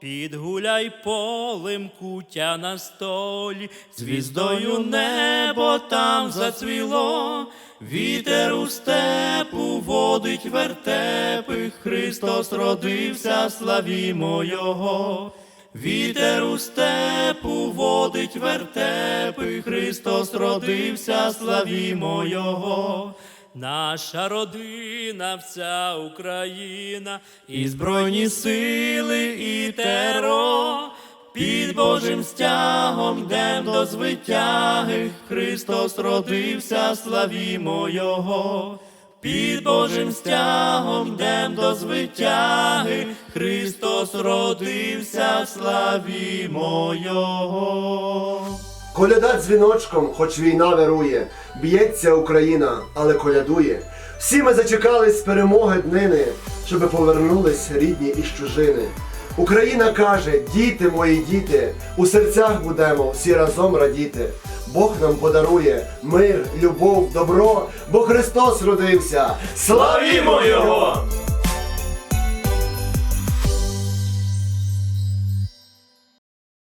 Підгуляй полем кутя на столі, звіздою небо там зацвіло, вітер у степу водить вертепи, Христос родився, славімо Його. Вітер у степу водить вертепи, Христос родився, славімо Його. Наша родина, вся Україна, і збройні сили, і теро, під Божим стягом йдем до звитяги, Христос родився, славімо Його. Під Божим стягом йдем до звитяги, Христос родився, славімо Його. Коляда дзвіночком, хоч війна вирує, б'ється Україна, але колядує. Всі ми зачекались перемоги днини, щоби повернулись рідні із чужини. Україна каже: діти мої діти, у серцях будемо всі разом радіти. Бог нам подарує мир, любов, добро, бо Христос родився. Славімо Його!